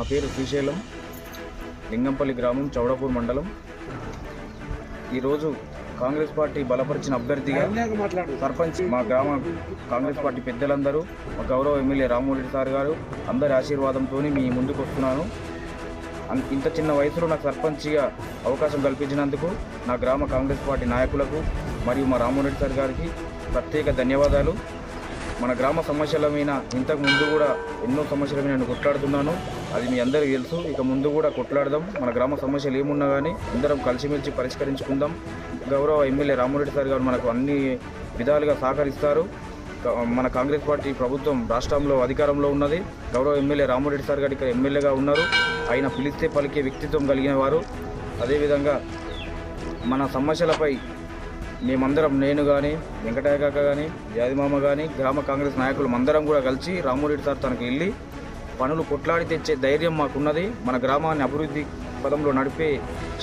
నా పేరు శ్రీశైలం లింగంపల్లి గ్రామం చౌడపూర్ మండలం. ఈరోజు కాంగ్రెస్ పార్టీ బలపరిచిన అభ్యర్థిగా సర్పంచ్ మా గ్రామ కాంగ్రెస్ పార్టీ పెద్దలందరూ మా గౌరవ ఎమ్మెల్యే రామ్మూరెడ్డి సార్ గారు అందరి ఆశీర్వాదంతో మీ ముందుకు వస్తున్నాను. అన్- ఇంత చిన్న వయసులో నాకు సర్పంచ్గా అవకాశం కల్పించినందుకు నా గ్రామ కాంగ్రెస్ పార్టీ నాయకులకు మరియు మా రామ్మూరెడ్డి సార్ గారికి ప్రత్యేక ధన్యవాదాలు. మన గ్రామ సమస్యల మీద ఇంతకు ముందు కూడా ఎన్నో సమస్యల మీద నేను కొట్లాడుతున్నాను. అది మీ అందరికీ తెలుసు. ఇక ముందు కూడా కొట్లాడదాం. మన గ్రామ సమస్యలు ఏమున్నా కానీ అందరం కలిసిమెలిసి పరిష్కరించుకుందాం. గౌరవ ఎమ్మెల్యే రామరెడ్డి సార్ గారు మనకు అన్ని విధాలుగా సహకరిస్తారు. మన కాంగ్రెస్ పార్టీ ప్రభుత్వం రాష్ట్రంలో అధికారంలో ఉన్నది. గౌరవ ఎమ్మెల్యే రామరెడ్డి సార్ గారు ఇక్కడ ఎమ్మెల్యేగా ఉన్నారు. ఆయన పిలిస్తే పలికే వ్యక్తిత్వం కలిగిన వారు. అదేవిధంగా మన సమస్యలపై మేమందరం నేను కానీ వెంకటయ్య కాక కానీ జాదిమామ కానీ గ్రామ కాంగ్రెస్ నాయకులు అందరం కూడా కలిసి రామ్మోరెడ్డి సార్ తనకు వెళ్ళి పనులు కొట్లాడి తెచ్చే ధైర్యం మాకున్నది. మన గ్రామాన్ని అభివృద్ధి పదంలో నడిపే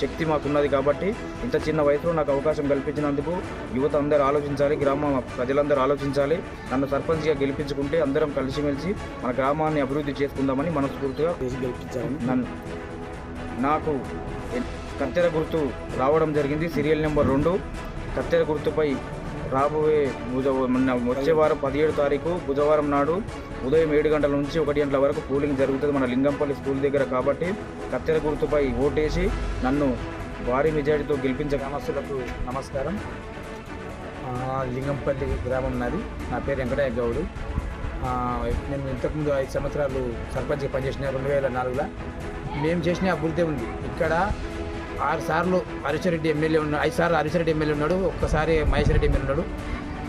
శక్తి మాకున్నది కాబట్టి ఇంత చిన్న వయసులో నాకు అవకాశం కల్పించినందుకు యువత అందరూ ఆలోచించాలి గ్రామ ప్రజలందరూ ఆలోచించాలి. నన్ను సర్పంచ్గా గెలిపించుకుంటే అందరం కలిసిమెలిసి మన గ్రామాన్ని అభివృద్ధి చేసుకుందామని మనస్ఫూర్తిగా నన్ను నాకు కత్తెర గుర్తు రావడం జరిగింది. సీరియల్ నెంబర్ రెండు. కత్తెర గుర్తుపై రాబోయే బుధ మొన్న వచ్చే వారం పదిహేడు తారీఖు బుధవారం నాడు ఉదయం ఏడు గంటల నుంచి ఒకటి గంటల వరకు పోలింగ్ జరుగుతుంది మన లింగంపల్లి స్కూల్ దగ్గర కాబట్టి కత్తెర గుర్తుపై ఓటేసి నన్ను భారీ మెజారిటీతో గెలిపించ గ్రామస్తులకు నమస్కారం. లింగంపల్లి గ్రామం నాది. నా పేరు వెంకటయ్య గౌడు. నేను ఇంతకుముందు ఐదు సంవత్సరాలు సర్పంచ్గా పనిచేసిన రెండు వేల నాలుగులో. మేము చేసిన అభివృద్ధి ఉంది. ఇక్కడ ఆరు సార్లు హరీశ్వరెడ్డి ఎమ్మెల్యే ఉన్నాడు ఐదు సార్లు హరీశ్వరెడ్డి ఎమ్మెల్యే ఉన్నాడు ఒక్కసారి మహేశ్వర రెడ్డి ఎమ్మెల్యే ఉన్నాడు.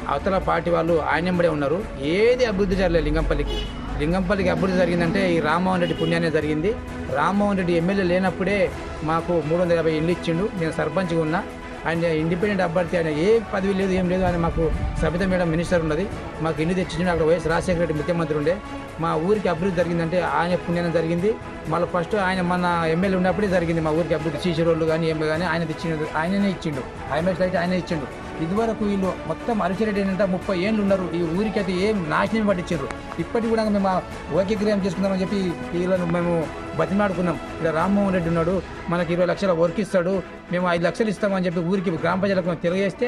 అవతల పార్టీ వాళ్ళు ఆయన వెంబడే ఉన్నారు. ఏది అభివృద్ధి జరగలేదు లింగంపల్లికి. లింగంపల్లికి అభివృద్ధి జరిగిందంటే ఈ రామ్మోహన్ రెడ్డి పుణ్యానే జరిగింది. రామ్మోహన్ రెడ్డి ఎమ్మెల్యే లేనప్పుడే మాకు మూడు వందల యాభై ఇల్లు ఇచ్చిండు. నేను సర్పంచ్గా ఉన్నా. ఆయన ఇండిపెండెంట్ అభ్యర్థి ఆయన ఏ పదవి లేదు ఏం లేదు అని మాకు సబిత మేడం మినిస్టర్ ఉన్నది. మాకు ఇల్లు తెచ్చిండు అక్కడ వైఎస్ రాజశేఖర రెడ్డి ముఖ్యమంత్రి ఉండే. మా ఊరికి అభివృద్ధి జరిగిందంటే ఆయన పుణ్యం జరిగింది. మళ్ళీ ఫస్ట్ ఆయన మన ఎమ్మెల్యే ఉన్నప్పుడే జరిగింది మా ఊరికి అభివృద్ధి సీసీ రోడ్లు కానీ ఏమి కానీ ఆయన తెచ్చిండు ఆయననే ఇచ్చిండు. హైమేస్ అయితే ఆయనే ఇచ్చిండు. ఇదివరకు వీళ్ళు మొత్తం అరిచిరెడ్డి ఏంటంటే ముప్పై ఏళ్ళు ఉన్నారు. ఈ ఊరికి అయితే ఏం నాశనం పట్టించారు. ఇప్పటికి కూడా మేము ఓకే ఓకేగ్రహం చేసుకుందామని చెప్పి వీళ్ళను మేము బతిమాడుకున్నాం. ఇక్కడ రామ్మోహన్ రెడ్డి ఉన్నాడు మనకి ఇరవై లక్షల వర్క్ ఇస్తాడు మేము ఐదు లక్షలు ఇస్తామని చెప్పి ఊరికి గ్రామ ప్రజలకు తిరగేస్తే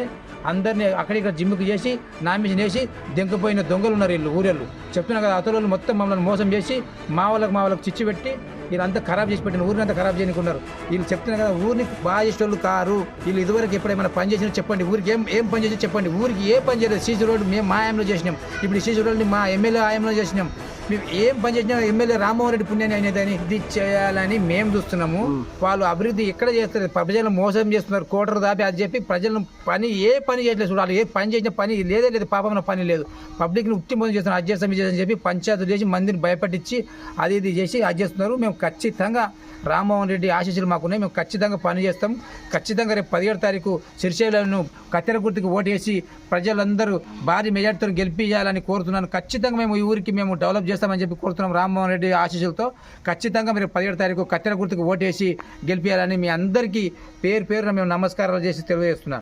అందరినీ అక్కడిక్కడ జిమ్ముకు చేసి నామిషన్ వేసి దెంకపోయిన దొంగలు ఉన్నారు వీళ్ళు ఊరేళ్ళు. చెప్తున్నా కదా అతను మొత్తం మమ్మల్ని మోసం చేసి మా వాళ్ళకి మా వాళ్ళకి చిచ్చి పెట్టి వీళ్ళంతా ఖరాబ్ చేసి పెట్టిన ఊరిని అంతా ఖరాబ్ చేయనుకున్నారు. వీళ్ళు చెప్తున్నారు కదా ఊరిని బాగా చేసేటోళ్ళు కారు వీళ్ళు ఇదివరకు ఎప్పుడైనా పని చేసినా చెప్పండి ఊరికి ఏం ఏం పని చేసి చెప్పండి ఊరికి ఏ పని చేయలేదు. సీసీ రోడ్డు మేము మా ఆయంలో చేసినాం. ఇప్పుడు సీసీ రోడ్డుని మా ఎమ్మెల్యే ఆయంలో చేసినాం. మేము ఏం పని చేసినా ఎమ్మెల్యే రామ్మోహన్ రెడ్డి పుణ్యాన్ని అయినదని ఇది చేయాలని మేము చూస్తున్నాము. వాళ్ళు అభివృద్ధి ఎక్కడ చేస్తారు? ప్రజలను మోసం చేస్తున్నారు కోటరు దాపి అది చెప్పి ప్రజలను పని ఏ పని చేయట్లేదు చూడాలి ఏ పని చేసిన పని లేదే లేదు పాపమైన పని లేదు. పబ్లిక్ని ఉత్తి మోసం చేస్తున్నారు అది చేస్తాం చేస్తాం అని చెప్పి పంచాయతీలు చేసి మందిని భయపెట్టించి అది ఇది చేసి అది చేస్తున్నారు. మేము ఖచ్చితంగా రామ్మోహన్ రెడ్డి ఆశీస్సులు మాకున్నాయి. మేము ఖచ్చితంగా పని చేస్తాం. ఖచ్చితంగా రేపు పదిహేడు తారీఖు సిరిశైలను కత్తెర గుర్తుకు ఓటేసి ప్రజలందరూ భారీ మెజార్టీతో గెలిపించాలని కోరుతున్నాను. ఖచ్చితంగా మేము ఈ ఊరికి మేము డెవలప్ చేస్తామని చెప్పి కోరుతున్నాం రామ్మోహన్ రెడ్డి ఆశీస్సులతో. ఖచ్చితంగా మీరు పదిహేడు తారీఖు కత్తెర గుర్తుకు ఓటేసి గెలిపించాలని మీ అందరికీ పేరు పేరున మేము నమస్కారాలు చేసి తెలియజేస్తున్నాను